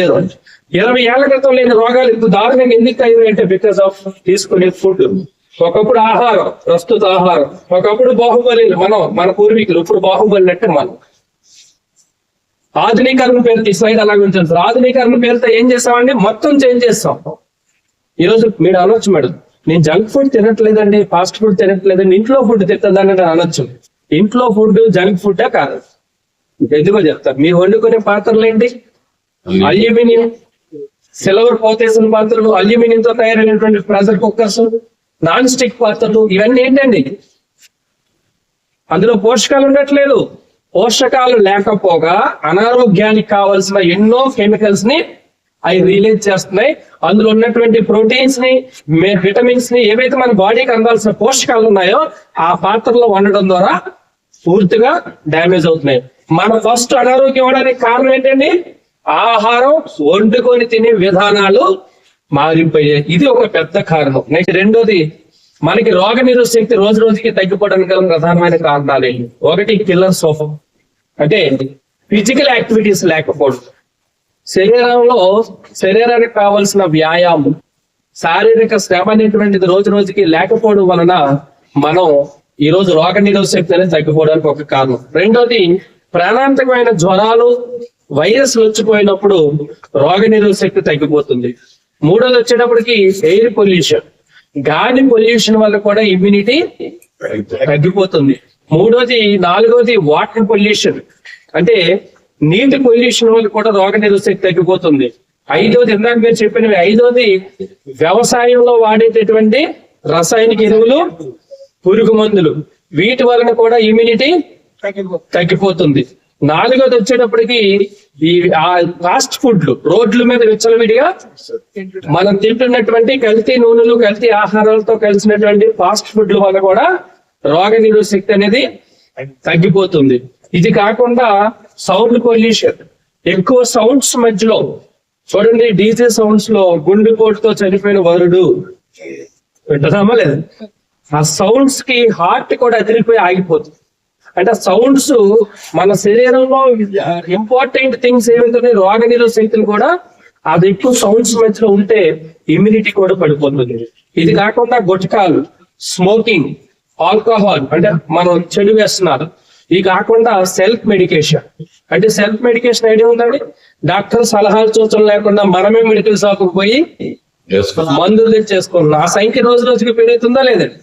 లేదు. ఇరవై ఏళ్ళ క్రితం లేని రోగాలు ఇప్పుడు దారుణంగా ఎందుకు అయ్యాయంటే బికాస్ ఆఫ్ తీసుకునే ఫుడ్ ఒకప్పుడు ఆహారం ప్రస్తుత ఆహారం. ఒకప్పుడు బాహుబలి మనం మన పూర్వీకులు ఇప్పుడు బాహుబలి అంటే మనం. ఆధునీకరణ పేరుతో ఈ స్లైడ్ అలాగే ఉంచాను సార్. ఆధునీకరణ పేరుతో ఏం చేస్తామండి? మొత్తం చేంజ్ చేస్తాం. ఈరోజు మీరు అనొచ్చు మేడం. నేను జంక్ ఫుడ్ తినట్లేదండి ఫాస్ట్ ఫుడ్ తినట్లేదండి ఇంట్లో ఫుడ్ తింటుందని నేను అనొచ్చు. ఇంట్లో ఫుడ్ జంక్ ఫుడ్ కాదు. ఎందుకో చెప్తారు మీరు వండుకునే పాత్రలు ఏంటి అల్యూమినియం. సిల్వర్ పోతేసిన పాత్రలు అల్యూమినియం తో తయారైనటువంటి ప్రెషర్ కుక్కర్స్ నాన్ స్టిక్ పాత్రలు ఇవన్నీ ఏంటండి? అందులో పోషకాలు ఉండట్లేదు. పోషకాలు లేకపోగా అనారోగ్యానికి కావాల్సిన ఎన్నో కెమికల్స్ని అవి రిలీజ్ చేస్తున్నాయి. అందులో ఉన్నటువంటి ప్రోటీన్స్ని విటమిన్స్ని ఏవైతే మన బాడీకి అందాల్సిన పోషకాలు ఉన్నాయో ఆ పాత్రలో వండడం ద్వారా పూర్తిగా డ్యామేజ్ అవుతున్నాయి. మన ఫస్ట్ అనారోగ్యం అవడానికి కారణం ఏంటండి? ఆహారం వండుకొని తినే విధానాలు మారిపోయాయి. ఇది ఒక పెద్ద కారణం. నెక్స్ట్ రెండోది మనకి రోగ నిరోధ శక్తి రోజు రోజుకి తగ్గిపోవడానికి గల ప్రధానమైన కారణాలు ఏంటి? ఒకటి పిల్లర్ ఆఫ్ అంటే ఫిజికల్ యాక్టివిటీస్ లేకపోవడం. శరీరంలో శరీరానికి కావలసిన వ్యాయామం శారీరక శ్రమ అనేటువంటిది రోజు రోజుకి లేకపోవడం వలన మనం ఈ రోజు రోగ నిరోధ శక్తి అనేది తగ్గిపోవడానికి ఒక కారణం. రెండోది ప్రాణాంతకమైన జ్వరాలు వైరస్ వచ్చిపోయినప్పుడు రోగ నిరోధక శక్తి తగ్గిపోతుంది. మూడోది వచ్చేటప్పటికి ఎయిర్ పొల్యూషన్. గాలి పొల్యూషన్ వల్ల కూడా ఇమ్యూనిటీ తగ్గిపోతుంది. మూడోది నాలుగోది వాటర్ పొల్యూషన్. అంటే నీటి పొల్యూషన్ వల్ల కూడా రోగ నిరోధక తగ్గిపోతుంది. ఐదోది ఇందాక మీరు చెప్పినవి ఐదోది వ్యవసాయంలో వాడేటటువంటి రసాయనిక ఎరువులు పురుగు మందులు. వీటి వలన కూడా ఇమ్యూనిటీ తగ్గిపోతుంది. నాలుగోది వచ్చేటప్పటికి ఈ ఆ ఫాస్ట్ ఫుడ్లు రోడ్ల మీద విచ్చలవిడిగా మనం తింటున్నటువంటి కల్తీ నూనెలు కల్తీ ఆహారాలతో కలిసినటువంటి ఫాస్ట్ ఫుడ్ల వల్ల కూడా రోగ శక్తి అనేది తగ్గిపోతుంది. ఇది కాకుండా సౌండ్ పొల్యూషన్. ఎక్కువ సౌండ్స్ మధ్యలో చూడండి డీజే సౌండ్స్లో గుండెపోటుతో చనిపోయిన వరుడు. వింటున్నామా లేదు? ఆ సౌండ్స్కి హార్ట్ కూడా అదిరిపోయి ఆగిపోతుంది. అంటే సౌండ్స్ మన శరీరంలో ఇంపార్టెంట్ థింగ్స్ ఏమైతే రోగ శక్తిని కూడా అది ఎక్కువ సౌండ్స్ మధ్యలో ఉంటే ఇమ్యూనిటీ కూడా పడిపోతుంది. ఇది కాకుండా గుట్కాలు స్మోకింగ్ ఆల్కహాల్ అంటే మనం చెడు వేస్తున్నారు. ఇది కాకుండా సెల్ఫ్ మెడికేషన్ అంటే సెల్ఫ్ మెడికేషన్ ఐడియా ఉందండి? డాక్టర్ సలహాలు సూచనలు లేకుండా మనమే మెడికల్ షాప్ పోయి మందులు తెచ్చేసుకున్నాం ఆ సంఖ్య రోజు రోజుకి పెరుగుతుందా లేదండి?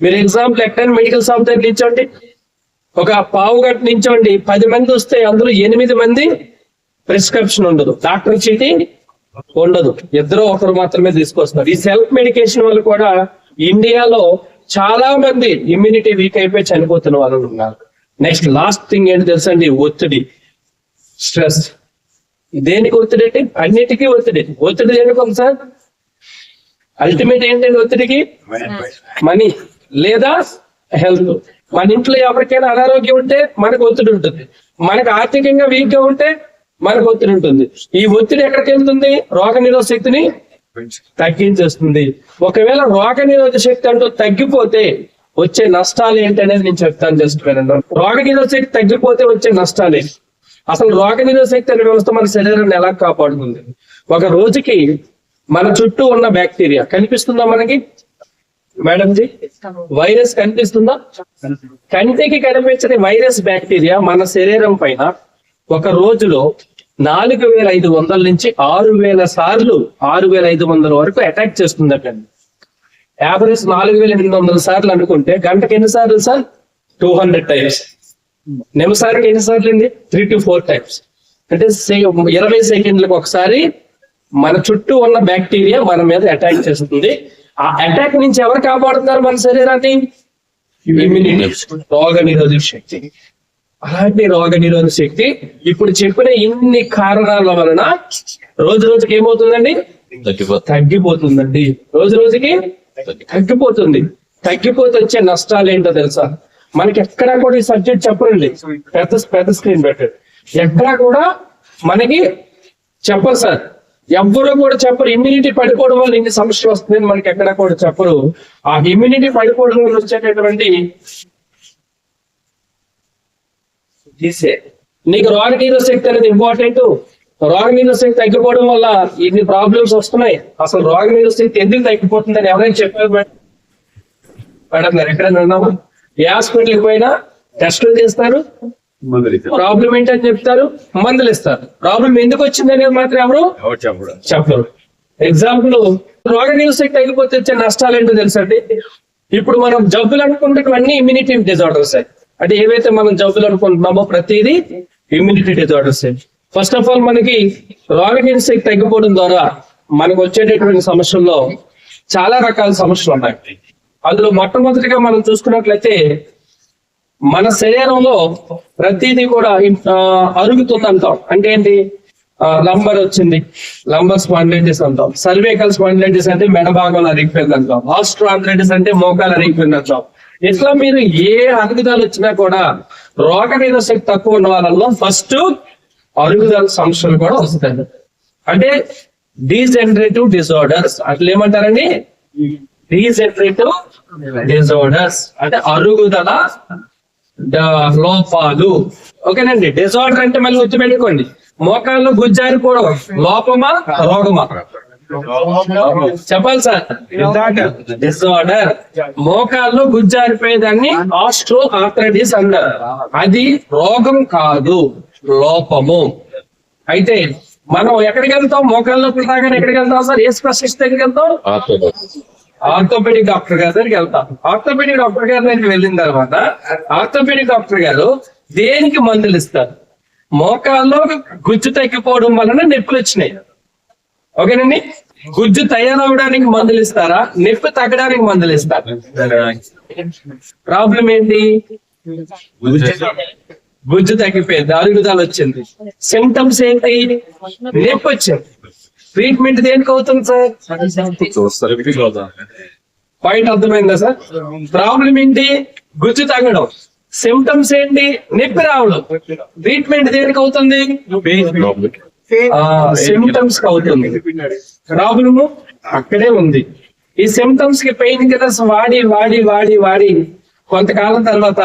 మీరు ఎగ్జాంపుల్ ఎక్కడైనా మెడికల్ షాప్ దగ్గర నిల్చోండి ఒక పావు గంట నించోండి. పది మంది వస్తే అందులో ఎనిమిది మంది ప్రిస్క్రిప్షన్ ఉండదు. డాక్టర్ చీటి ఉండదు. ఇద్దరు ఒకరు మాత్రమే తీసుకొస్తారు ఈ సెల్ఫ్ మెడికేషన్ వల్ల కూడా ఇండియాలో చాలా మంది ఇమ్యూనిటీ వీక్ అయిపోయి చనిపోతున్న వాళ్ళు ఉన్నారు. నెక్స్ట్ లాస్ట్ థింగ్ ఏంటి తెలుసండి? ఒత్తిడి. స్ట్రెస్ దేనికి ఒత్తిడి అంటే? అన్నిటికీ ఒత్తిడి. ఒత్తిడి దేనికి సార్? అల్టిమేట్ ఏంటండి ఒత్తిడికి? మనీ లేదా హెల్త్ మన ఇంట్లో ఎవరికైనా అనారోగ్యం ఉంటే మనకు ఒత్తిడి ఉంటుంది. మనకు ఆర్థికంగా వీక్గా ఉంటే మనకు ఒత్తిడి ఉంటుంది. ఈ ఒత్తిడి ఎక్కడికి వెళ్తుంది? రోగ శక్తిని తగ్గించేస్తుంది. ఒకవేళ రోగ శక్తి అంటూ తగ్గిపోతే వచ్చే నష్టాలు ఏంటి అనేది నేను చెప్తాను జస్ట్ వినండి. రోగ నిరోధ శక్తి తగ్గిపోతే వచ్చే నష్టాలే. అసలు రోగ శక్తి అనే వ్యవస్థ మన శరీరాన్ని ఎలా కాపాడుతుంది? ఒక రోజుకి మన చుట్టూ ఉన్న బ్యాక్టీరియా కనిపిస్తుందా మనకి? మేడం జీ వైరస్ కనిపిస్తుందా? కంటికి కనిపించని వైరస్ బ్యాక్టీరియా మన శరీరం పైన ఒక రోజులో నాలుగు వేల ఐదు వందల నుంచి ఆరు వేల సార్లు ఆరు వేల ఐదు వందల వరకు అటాక్ చేస్తుందట యావరేజ్ నాలుగు వేల ఎనిమిది వందల సార్లు అనుకుంటే గంటకి ఎన్ని సార్లు సార్? Two hundred times. నిమిషానికి ఎన్ని సార్లు అండి త్రీ టు ఫోర్ టైమ్స్. అంటే ఇరవై సెకండ్లకు ఒకసారి మన చుట్టూ ఉన్న బ్యాక్టీరియా మన మీద అటాక్ చేస్తుంది. ఆ అటాక్ నుంచి ఎవరు కాపాడుతున్నారు మన శరీరాన్ని? రోగ నిరోధక శక్తి. అలాంటి రోగ నిరోధక శక్తి ఇప్పుడు చెప్పిన ఇన్ని కారణాల వలన రోజు రోజుకి ఏమవుతుందండి? తగ్గిపోతుందండి. రోజు రోజుకి తగ్గిపోతుంది. తగ్గిపోతే వచ్చే నష్టాలు ఏంటో తెలుసా? మనకి ఎక్కడా కూడా ఈ సబ్జెక్ట్ చెప్పరండి. పెద్ద పెద్ద స్క్రీన్ పెట్టండి ఎక్కడా కూడా మనకి చెప్పరు సార్. ఎవ్వరు కూడా చెప్పరు. ఇమ్యూనిటీ పడిపోవడం వల్ల ఇన్ని సమస్య వస్తుందని మనకి ఎక్కడా కూడా చెప్పరు. ఆ ఇమ్యూనిటీ పడిపోవడం వల్ల వచ్చేటటువంటి నీకు రోగ శక్తి అనేది ఇంపార్టెంట్ రోగ శక్తి తగ్గిపోవడం వల్ల ఇన్ని ప్రాబ్లమ్స్ వస్తున్నాయి. అసలు రోగ నిరోశక్తి ఎందుకు తగ్గిపోతుందని ఎవరైనా చెప్పారు మేడం? మేడం గారు ఎక్కడైనా ఉన్నాము ఏ హాస్పిటల్కి పోయినా టెస్టులు చేస్తారు ప్రాబ్లం ఏంటని చెప్తారు? మందులు ఇస్తారు ప్రాబ్లం ఎందుకు వచ్చింది అనేది మాత్రం ఎవరు? చెప్పరు. ఎగ్జాంపుల్ రోగ నిరోధక తగ్గిపోతే వచ్చే నష్టాలు ఏంటో తెలుసండి ఇప్పుడు మనం జబ్బులు అనుకుంటున్నవన్నీ ఇమ్యూనిటీ డిజార్డర్స్ అంటే ఏవైతే మనం జబ్బులు అనుకుంటున్నామో ప్రతిదీ immunity disorders first of all మనకి రోగ నిరోధక తగ్గిపోవడం ద్వారా మనకు వచ్చేటటువంటి సమస్యల్లో చాలా రకాల సమస్యలు ఉన్నాయి. అందులో మొట్టమొదటిగా మనం చూసుకున్నట్లయితే మన శరీరంలో ప్రతిదీ కూడా అరుగుతుంది అంటాం అంటే ఏంటి? లంబర్ వచ్చింది. లంబర్ స్పాండిలైటిస్ అంటాం. సర్వేకల్ స్పాండిలైటిస్ అంటే మెడ భాగంలో అరిగిపోయింది అంటాం ఆస్ట్రాండ్రైటిస్ అంటే మోకాలు అరిగిపోయింది అంటాం ఇట్లా మీరు ఏ అరుగుదల వచ్చినా కూడా రోగ నిరోధక తక్కువ ఉన్న వాళ్ళలో ఫస్ట్ అరుగుదల సమస్యలు కూడా వస్తాయి. అంటే డీజనరేటివ్ డిజార్డర్స్ అట్లా ఏమంటారండి? డీజనరేటివ్ డిజార్డర్స్ అంటే అరుగుదల లోపాలు. ఓకేనండి డిజార్డర్ అంటే మళ్ళీ గుర్తుపెట్టుకోండి. మోకాల్లో గుజ్జారిపోవడం లోపమా రోగమా? చెప్పాలి సార్. డిజార్డర్ మోకాల్లో గుజ్జారిపోయేదాన్ని ఆస్ట్రో ఆర్థరైటిస్ అంటారు. అది రోగం కాదు లోపము. అయితే మనం ఎక్కడికి వెళ్తాం? మోకాళ్ళ నొప్పులు ఎక్కడికి వెళ్తాం సార్? ఏ స్పెషలిస్ట్ దగ్గరికి వెళ్తాం? ఆర్థోపెడిక్ డాక్టర్ గారి దగ్గరికి వెళ్తాను ఆర్థోపెడిక్ డాక్టర్ గారి దగ్గరికి వెళ్ళిన తర్వాత ఆర్థోపెడిక్ డాక్టర్ గారు దేనికి మందులు ఇస్తారు? మోకాల్లో గుజ్జు తగ్గిపోవడం వలన నొప్పులు వచ్చినాయి. ఓకేనండి? గుజ్జు తయారవడానికి మందులు ఇస్తారా? నొప్పి తగ్గడానికి మందులు ఇస్తారా? ప్రాబ్లం ఏంటి? గుజ్జు తగ్గిపోయింది అరుగుదల వచ్చింది. సిమ్టమ్స్ ఏంటి? నొప్పి వచ్చింది. ట్రీట్మెంట్ దేనికి అవుతుంది సార్ పాయింట్ అర్థమైందా సార్ ప్రాబ్లం ఏంటి? గుజ్జు తగ్గడం సిమ్టమ్స్ ఏంటి? నొప్పి రావడం. ట్రీట్మెంట్ దేనికి అవుతుంది? సిమ్టమ్స్కి అవుతుంది. ప్రాబ్లము అక్కడే ఉంది. ఈ సిమ్టమ్స్కి పెయిన్ కిల్లర్స్ వాడి వాడి వాడి వాడి. కొంతకాలం తర్వాత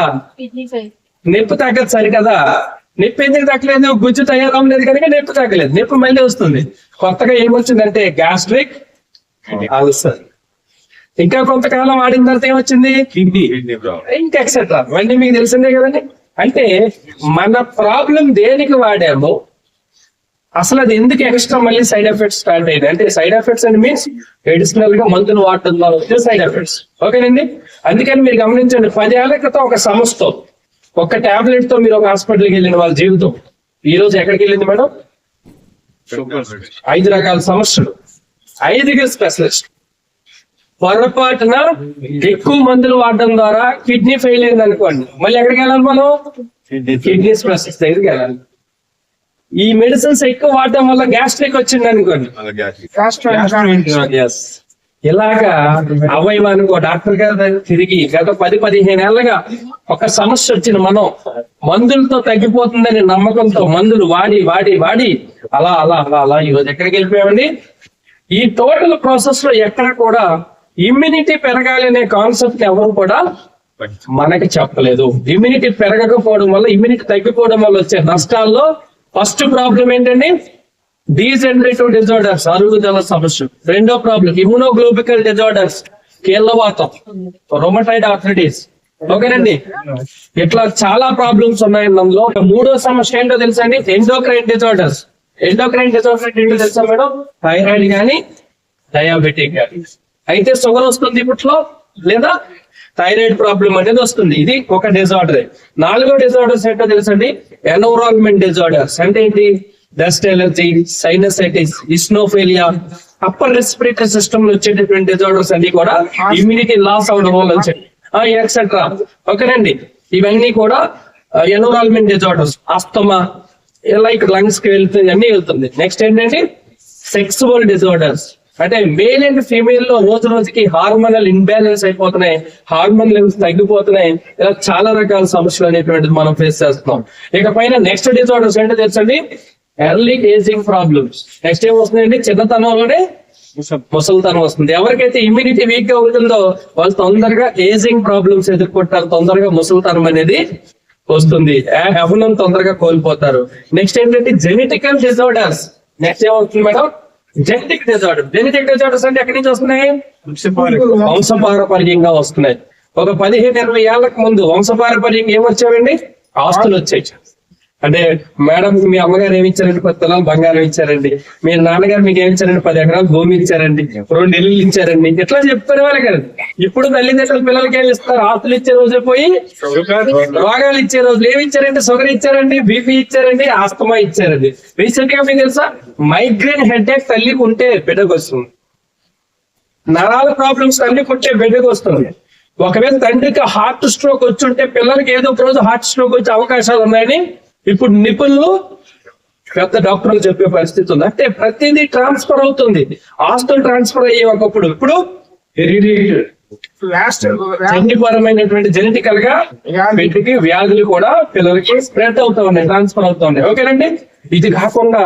నొప్పి తగ్గదు సరి కదా నొప్పి ఎందుకు తగ్గలేదు గుజ్జు తయారవలేదు కనుక నొప్పి తగ్గలేదు నొప్పి మళ్ళీ వస్తుంది. కొత్తగా ఏమొచ్చిందంటే గ్యాస్ట్రిక్ అల్సర్. ఇంకా కొంతకాలం ఆడిన తర్వాత ఏమొచ్చింది? ఇంకా ఎక్సెట్రా ఇవన్నీ మీకు తెలిసిందే కదండి? అంటే మన ప్రాబ్లం దేనికి వాడామో అసలు అది ఎందుకు ఎక్స్ట్రా మళ్ళీ సైడ్ ఎఫెక్ట్స్ స్టార్ట్ అయ్యింది అంటే సైడ్ ఎఫెక్ట్స్ అని మీన్స్ ఎడిషనల్గా మందులు వాడటం ద్వారా వచ్చే సైడ్ ఎఫెక్ట్స్. ఓకేనండి? అందుకని మీరు గమనించండి పది ఏళ్ళ క్రితం ఒక సమస్యతో ఒక టాబ్లెట్తో మీరు ఒక హాస్పిటల్కి వెళ్ళిన వాళ్ళ జీవితం. ఈ రోజు ఎక్కడికి వెళ్ళింది మేడం? ఐదు రకాల సమస్యలు. ఐదుగురు స్పెషలిస్ట్ పొరపాటున ఎక్కువ మందులు వాడడం ద్వారా కిడ్నీ ఫెయిల్ అయింది అనుకోండి. మళ్ళీ ఎక్కడికి వెళ్ళాలి మనం? కిడ్నీ స్పెషలిస్ట్ దగ్గరికి వెళ్ళాలి. ఈ మెడిసిన్స్ ఎక్కువ వాడటం వల్ల గ్యాస్ట్రిక్ వచ్చింది అనుకోండి. ఇలాగా అవయవానికి ఒక డాక్టర్ గారు తిరిగి గత పది పదిహేను ఏళ్ళగా ఒక సమస్య వచ్చిన మనం. మందులతో తగ్గిపోతుందని నమ్మకంతో మందులు వాడి వాడి వాడి. అలా అలా అలా అలా ఈరోజు ఎక్కడికి వెళ్ళిపోయామండి? ఈ టోటల్ ప్రాసెస్లో ఎక్కడ కూడా ఇమ్యూనిటీ పెరగాలి అనే కాన్సెప్ట్ ఎవరు కూడా మనకి చెప్పలేదు. ఇమ్యూనిటీ పెరగకపోవడం వల్ల ఇమ్యూనిటీ తగ్గిపోవడం వల్ల వచ్చే నష్టాల్లో ఫస్ట్ ప్రాబ్లం ఏంటండి? డీజెనరేటివ్ డిజార్డర్స్ అరుగుదల సమస్య. రెండో ప్రాబ్లం ఇమ్యూనోగ్లోబికల్ డిజార్డర్స్ కీళ్ళవాతం రొమటైడ్ ఆర్థరైటిస్ ఓకేనండి ఇట్లా చాలా ప్రాబ్లమ్స్ ఉన్నాయి అందులో మూడో సమస్య ఏంటో తెలుసా అండి? ఎండోక్రైన్ డిజార్డర్స్ ఎండోక్రైన్ డిజార్డర్ ఏంటో తెలుసా మేడం? థైరాయిడ్ కానీ డయాబెటిక్ కానీ అయితే షుగర్ వస్తుంది ఇప్పట్లో లేదా? థైరాయిడ్ ప్రాబ్లం అనేది వస్తుంది. ఇది ఒక డిజార్డర్ నాలుగో డిజార్డర్స్ ఏంటో తెలుసండి ఎన్విరాన్మెంట్ డిజార్డర్స్ అంటే ఏంటి? Dust allergy sinusitis eosinophilia upper respiratory సిస్టమ్లో వచ్చేటటువంటి డిజార్డర్స్ అన్ని కూడా ఇమ్యూనిటీ లాస్ అవడం వల్ల వచ్చాయి. ఎక్సెట్రా ఓకేనండి. ఇవన్నీ కూడా ఎన్విరాన్మెంట్ డిజార్డర్స్ అస్తమా లైక్ లంగ్స్కి వెళ్తుంది అన్ని వెళ్తుంది. నెక్స్ట్ ఏంటంటే సెక్సువల్ డిజార్డర్స్ అంటే మేల్ అండ్ ఫీమేల్లో రోజు రోజుకి హార్మోనల్ ఇన్బ్యాలెన్స్ అయిపోతున్నాయి హార్మోన్ లెవెల్స్ తగ్గిపోతున్నాయి. ఇలా చాలా రకాల సమస్యలు అనేటువంటిది మనం ఫేస్ చేస్తున్నాం. ఇక పైన నెక్స్ట్ డిజార్డర్స్ ఏంటో తెలుసండి? ఎర్లీ ఏజింగ్ ప్రాబ్లమ్స్ నెక్స్ట్ ఏం వస్తుందండి చిన్నతనంలోనే ముసలితనం వస్తుంది. ఎవరికైతే ఇమ్యూనిటీ వీక్గా ఉంటుందో వాళ్ళు తొందరగా ఏజింగ్ ప్రాబ్లమ్స్ ఎదుర్కొంటారు. తొందరగా ముసలితనం అనేది వస్తుంది. ఆ హెవనం తొందరగా కోల్పోతారు. నెక్స్ట్ ఏంటంటే జెనెటికల్ డిజార్డర్స్ నెక్స్ట్ ఏమవుతుంది madam? Genetic disorder genetic disorders అంటే ఎక్కడి నుంచి వస్తున్నాయి? వంశపారపర్యంగా. వస్తున్నాయి. ఒక పదిహేను ఇరవై ఏళ్ళకు ముందు వంశపారపర్యంగా ఏమొచ్చావండి? ఆస్తులు వచ్చాయి. అంటే మేడం మీ అమ్మగారు ఏమి ఇచ్చారండి? పది తులాలు బంగారం ఇచ్చారండి. మీ నాన్నగారు మీకు ఏమి ఇచ్చారండి? పది ఎకరాలు భూమి ఇచ్చారండి. రెండు ఇల్లు ఇచ్చారండి. ఇట్లా చెప్పుకునే వాళ్ళే కదా ఇప్పుడు తల్లిదండ్రులు పిల్లలకి ఏమి ఇస్తారు? ఆస్తులు ఇచ్చే రోజు పోయి రోగాలు ఇచ్చే రోజులు. ఏమి ఇచ్చారండి? షుగర్ ఇచ్చారండి బీపీ ఇచ్చారండి ఆస్తమా ఇచ్చారండి. రీసెంట్గా మీకు తెలుసా? మైగ్రేన్ హెడ్ ఏక్ తల్లికి ఉంటే బిడ్డకు వస్తుంది. నరాల ప్రాబ్లమ్స్ తల్లికి ఉంటే బిడ్డకు వస్తుంది. ఒకవేళ తండ్రికి హార్ట్ స్ట్రోక్ వచ్చి ఉంటే పిల్లలకి ఏదో ఒక రోజు హార్ట్ స్ట్రోక్ వచ్చే అవకాశాలు ఉన్నాయని ఇప్పుడు నిపుణులు పెద్ద డాక్టర్లు చెప్పే పరిస్థితి ఉంది. అంటే ప్రతిదీ ట్రాన్స్ఫర్ అవుతుంది. ఆస్తులు ట్రాన్స్ఫర్ అయ్యే ఒకప్పుడు ఇప్పుడు. లాస్ట్ జన్యుపరమైనటువంటి జెనెటికల్గా వీటికి వ్యాధులు కూడా పిల్లలకి స్ప్రెడ్ అవుతా ఉన్నాయి ట్రాన్స్ఫర్ అవుతా ఉన్నాయి. ఓకేనండి? ఇది కాకుండా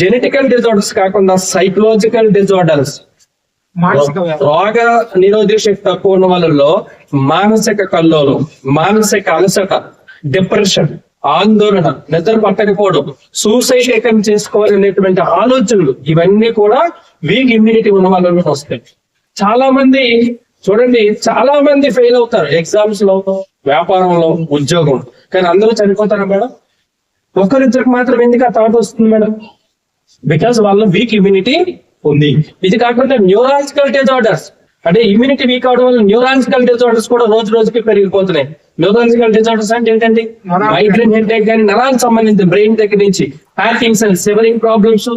జెనెటికల్ డిజార్డర్స్ కాకుండా సైకలాజికల్ డిజార్డర్స్. రోగ నిరోధక శక్తి తక్కువ ఉన్న వాళ్ళలో మానసిక కల్లోలం మానసిక అలసట డిప్రెషన్ ఆందోళన నిద్ర పట్టకపోవడం సూసైడ్ అటెంప్ట్ చేసుకోవాలనేటువంటి ఆలోచనలు ఇవన్నీ కూడా వీక్ ఇమ్యూనిటీ ఉన్న వాళ్ళలో వస్తాయి. చాలా మంది చూడండి చాలా మంది ఫెయిల్ అవుతారు. ఎగ్జామ్స్లో వ్యాపారంలో ఉద్యోగం కానీ అందరూ చనిపోతారా మేడం? ఒకరిద్దరికి మాత్రం ఎందుకు ఆ థాట్ వస్తుంది మేడం? బికాస్ వాళ్ళ వీక్ ఇమ్యూనిటీ ఉంది. ఇది కాకుండా న్యూరాలజికల్ డిజార్డర్స్ అంటే ఇమ్యూనిటీ వీక్ అవడం వల్ల న్యూరాలజికల్ డిజార్డర్స్ కూడా రోజు రోజుకి పెరిగిపోతున్నాయి. న్యూరాలజికల్ డిజార్డర్స్ అంటే ఏంటంటే మైగ్రేన్ హెడ్ కానీ నరాలకు సంబంధించి బ్రెయిన్ దగ్గర నుంచి అండ్ సివరింగ్ ప్రాబ్లమ్స్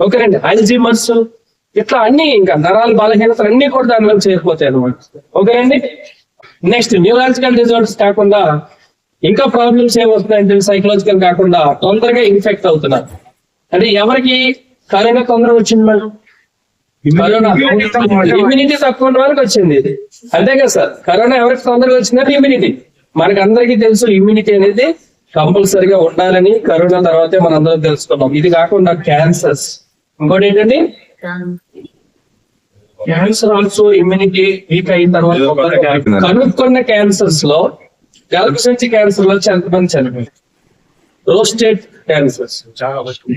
ఓకేనండి అల్జీమర్స్ ఇట్లా అన్ని ఇంకా నరాల బలహీనతలు అన్ని కూడా దానిలో చేరిపోతాయి అనమాట ఓకేనండి? నెక్స్ట్ న్యూరాలజికల్ డిజార్డర్స్ కాకుండా ఇంకా ప్రాబ్లమ్స్ ఏమవుతున్నాయంటే సైకలాజికల్ కాకుండా తొందరగా ఇన్ఫెక్ట్ అవుతున్నారు. అంటే ఎవరికి కరోనా తొందర వచ్చింది మేడం? కరోనా. ఇమ్యూనిటీ తక్కువ ఉన్న వాళ్ళకి వచ్చింది. అంతే కదా సార్. కరోనా ఎవరికి తొందరగా వచ్చిందంటే ఇమ్యూనిటీ మనకి అందరికీ తెలుసు ఇమ్యూనిటీ అనేది కంపల్సరిగా ఉండాలని కరోనా తర్వాతే మనం అందరం తెలుసుకున్నాం. ఇది కాకుండా క్యాన్సర్స్ ఇంకోటి ఏంటండి? క్యాన్సర్ ఆల్సో ఇమ్యూనిటీ వీక్ అయిన తర్వాత కనుక్కున్న క్యాన్సర్స్లో గర్భసంచి క్యాన్సర్లో ఎంతమంది చనిపోయారు? Prostate cancers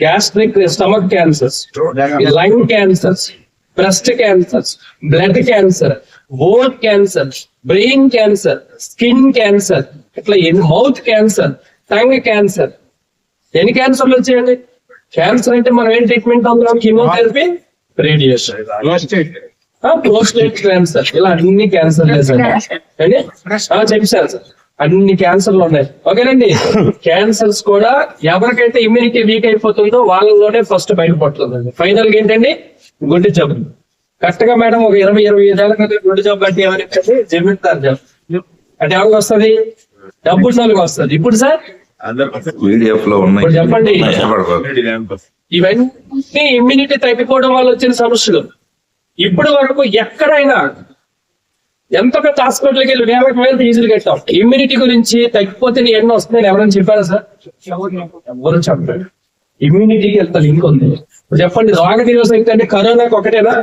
gastric stomach cancers lung cancers breast cancers blood cancer bone cancer brain cancer skin cancer ఇట్లా మౌత్ క్యాన్సర్ టంగ్ క్యాన్సర్ ఎన్ని క్యాన్సర్లు వచ్చాయండి? క్యాన్సర్ అంటే మనం ఏం ట్రీట్మెంట్ అందులో కీమోథెరపీ రేడియేషన్ ప్రోస్టేట్ క్యాన్సర్ ఇలా అన్ని క్యాన్సర్ చెప్పాను సార్. అన్ని క్యాన్సర్లు ఉన్నాయి. ఓకేనండి. క్యాన్సర్స్ కూడా ఎవరికైతే ఇమ్యూనిటీ వీక్ అయిపోతుందో వాళ్ళలోనే ఫస్ట్ బయటపడుతుందండి. ఫైనల్గా ఏంటండి? గుండె జబ్బు కరెక్ట్గా మేడం ఒక ఇరవై ఇరవై ఐదేళ్ళ క్రితం గుండె జబ్బు అంటే ఏమని జమీందార్ జబ్బు అంటే ఎవరికి వస్తుంది? డబ్బు సార్లకు వస్తుంది. ఇప్పుడు సార్? లో ఉన్నాయి. చెప్పండి. ఇవన్నీ ఇమ్యూనిటీ తగ్గిపోవడం వల్ల వచ్చిన సమస్యలు. ఇప్పటి వరకు ఎక్కడైనా ఎంత పెద్ద హాస్పిటల్కి వెళ్ళి వేలకు వేలు ఫీజులు కట్టాం. ఇమ్యూనిటీ గురించి తగ్గిపోతే నీ ఎన్నో వస్తున్నాయని ఎవరైనా చెప్పారా సార్? ఎవరు చెప్పారు ఇమ్యూనిటీకి ఎంత లింక్ ఉంది? చెప్పండి. రోగ నిరోధక అంటే కరోనాకి ఒకటేనా?